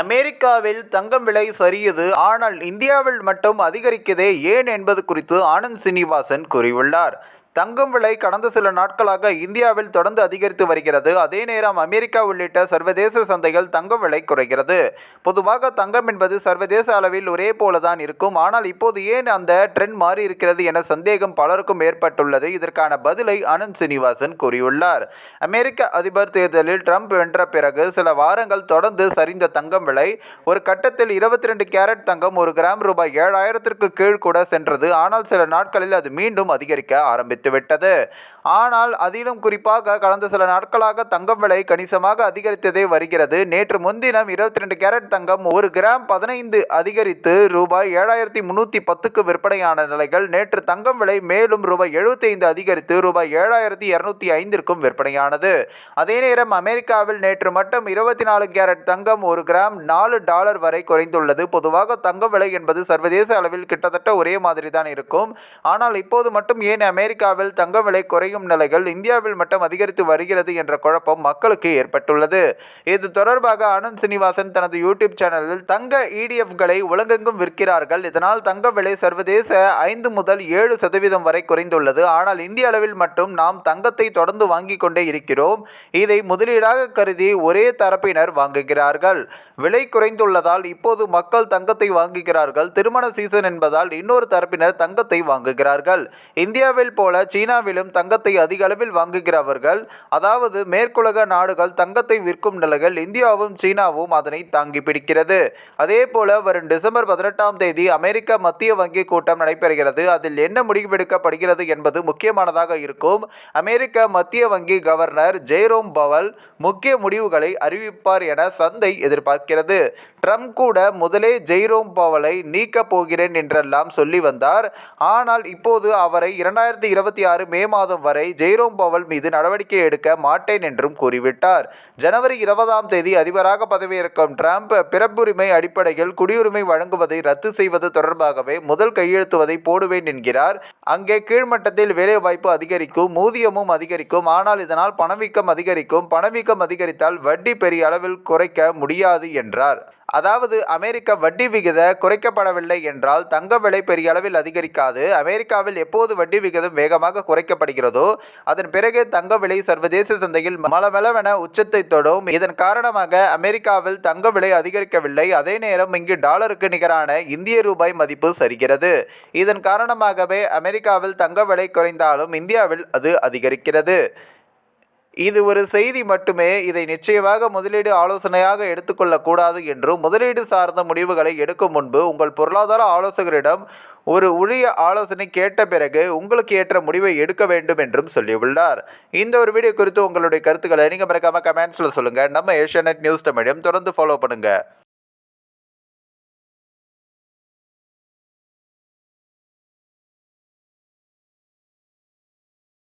அமெரிக்காவில் தங்கம் விலை சரியது. ஆனால் இந்தியாவில் மட்டும் அதிகரிக்கதே ஏன் என்பது குறித்து ஆனந்த் சீனிவாசன் கூறியுள்ளார். தங்கம் விலை கடந்த சில நாட்களாக இந்தியாவில் தொடர்ந்து அதிகரித்து வருகிறது. அதே நேரம் அமெரிக்கா உள்ளிட்ட சர்வதேச சந்தைகள் தங்கம் விலை குறைகிறது. பொதுவாக தங்கம் என்பது சர்வதேச அளவில் ஒரே போலதான் இருக்கும். ஆனால் இப்போது ஏன் அந்த ட்ரெண்ட் மாறி இருக்கிறது என சந்தேகம் பலருக்கும் ஏற்பட்டுள்ளது. இதற்கான பதிலை ஆனந்த் சீனிவாசன் கூறியுள்ளார். அமெரிக்க அதிபர் தேர்தலில் ட்ரம்ப் வென்ற பிறகு சில வாரங்கள் தொடர்ந்து சரிந்த தங்கம் விலை ஒரு கட்டத்தில் இருபத்தி ரெண்டு கேரட் தங்கம் ஒரு கிராம் ரூபாய் ஏழாயிரத்திற்கு கீழ் கூட சென்றது. ஆனால் சில நாட்களில் அது மீண்டும் அதிகரிக்க ஆரம்பித்தது விட்டது. ஆனால் அதிலும் குறிப்பாக கடந்த சில நாட்களாக தங்கம் விலை கணிசமாக அதிகரித்ததே வருகிறது. நேற்று முன்தினம் இருபத்தி ரெண்டு கேரட் தங்கம் ஒரு கிராம் பதினைந்து அதிகரித்து ரூபாய் ஏழாயிரத்தி முன்னூற்றி பத்துக்கு விற்பனையான நிலைகள். நேற்று தங்கம் விலை மேலும் ரூபாய் எழுபத்தி ஐந்து அதிகரித்து ரூபாய் ஏழாயிரத்தி இரநூத்தி ஐந்திற்கும் விற்பனையானது. அதே நேரம் அமெரிக்காவில் நேற்று மட்டும் இருபத்தி நாலு கேரட் தங்கம் ஒரு கிராம் நாலு டாலர் வரை குறைந்துள்ளது. பொதுவாக தங்கம் விலை என்பது சர்வதேச அளவில் கிட்டத்தட்ட ஒரே மாதிரி தான் இருக்கும். ஆனால் இப்போது மட்டும் ஏன் அமெரிக்காவில் தங்கம் விலை குறையும் நிலைகள் இந்தியாவில் மட்டும் அதிகரித்து வருகிறது என்ற குழப்பம் மக்களுக்கு ஏற்பட்டுள்ளது. இது தொடர்பாக ஆனந்த் சீனிவாசன் தனது யூடியூப் சேனலில் தங்க இடிஎஃப்களை உலகெங்கும் விற்கிறார்கள். இதனால் தங்க விலை சர்வதேச ஐந்து முதல் ஏழு சதவீதம் வரை குறைந்துள்ளது. ஆனால் இந்திய அளவில் மட்டும் நாம் தங்கத்தை தொடர்ந்து வாங்கிக் கொண்டே இருக்கிறோம். இதை முதலீடாக கருதி ஒரே தரப்பினர் வாங்குகிறார்கள். விலை குறைந்துள்ளதால் இப்போது மக்கள் தங்கத்தை வாங்குகிறார்கள். திருமண சீசன் என்பதால் இன்னொரு தரப்பினர் தங்கத்தை வாங்குகிறார்கள். இந்தியாவில் போல சீனாவிலும் தங்கத்தை அதிக அளவில் வாங்குகிறவர்கள் அதாவது மேற்குலக நாடுகள் தங்கத்தை விற்கும் நிலையில் இந்தியாவும் சீனாவும் அதனை தாங்கி பிடிக்கிறது. அதே போல வரும் டிசம்பர் பதினெட்டாம் தேதி அமெரிக்க மத்திய வங்கி கூட்டம் நடைபெறுகிறது. அதில் என்ன முடிவெடுக்கப்படுகிறது என்பது முக்கியமானதாக இருக்கும். அமெரிக்க மத்திய வங்கி கவர்னர் ஜெய்ரோம் பவல் முக்கிய முடிவுகளை அறிவிப்பார் என சந்தை எதிர்பார்க்கிறது. ட்ரம்ப் கூட முதலே ஜெய்ரோம் பவலை நீக்கப் போகிறேன் என்றெல்லாம் சொல்லி வந்தார். ஆனால் இப்போது அவரை இரண்டாயிரத்தி இருபத்தி ஆறு மே மாதம் வரை ஜெய்ரோம் பவல் மீது நடவடிக்கை எடுக்க மாட்டேன் என்றும் கூறிவிட்டார். ஜனவரி இருபதாம் தேதி அதிபராக பதவியேற்கும் ட்ரம்ப் பிறப்புரிமை அடிப்படையில் குடியுரிமை வழங்குவதை ரத்து செய்வது தொடர்பாகவே முதல் கையெழுத்துவதை போடுவேன் என்கிறார். அங்கே கீழ்மட்டத்தில் வேலைவாய்ப்பு அதிகரிக்கும் ஊதியமும் அதிகரிக்கும் ஆனால் இதனால் பணவீக்கம் அதிகரிக்கும் பணவீக்கம் அதிகரித்தால் வட்டி பெரிய அளவில் குறைக்க முடியாது என்றார். அதாவது அமெரிக்க வட்டி விகித குறைக்கப்படவில்லை என்றால் தங்க விலை பெரிய அளவில் அதிகரிக்காது. அமெரிக்காவில் எப்போது வட்டி விகிதம் வேகமாக குறைக்கப்படுகிறதோ அதன் பிறகு தங்க விலை சர்வதேச சந்தையில் மலமளவென உச்சத்தை தொடும். இதன் காரணமாக அமெரிக்காவில் தங்க விலை அதிகரிக்கவில்லை. அதே நேரம் இங்கு டாலருக்கு நிகரான இந்திய ரூபாய் மதிப்பு சரிகிறது. இதன் காரணமாகவே அமெரிக்காவில் தங்க விலை குறைந்தாலும் இந்தியாவில் அது அதிகரிக்கிறது. இது ஒரு செய்தி மட்டுமே. இதை நிச்சயமாக முதலீடு ஆலோசனையாக எடுத்துக்கொள்ளக்கூடாது என்றும் முதலீடு சார்ந்த முடிவுகளை எடுக்கும் முன்பு உங்கள் பொருளாதார ஆலோசகரிடம் ஒரு உரிய ஆலோசனை கேட்ட பிறகு உங்களுக்கு ஏற்ற முடிவை எடுக்க வேண்டும் என்றும் சொல்லியுள்ளார். இந்த ஒரு வீடியோ குறித்து உங்களுடைய கருத்துக்களை நீங்கள் மறக்காமல் கமெண்ட்ஸில் சொல்லுங்கள் நம்ம ஏஷியா நியூஸ் தமிழையும் தொடர்ந்து ஃபாலோ பண்ணுங்கள்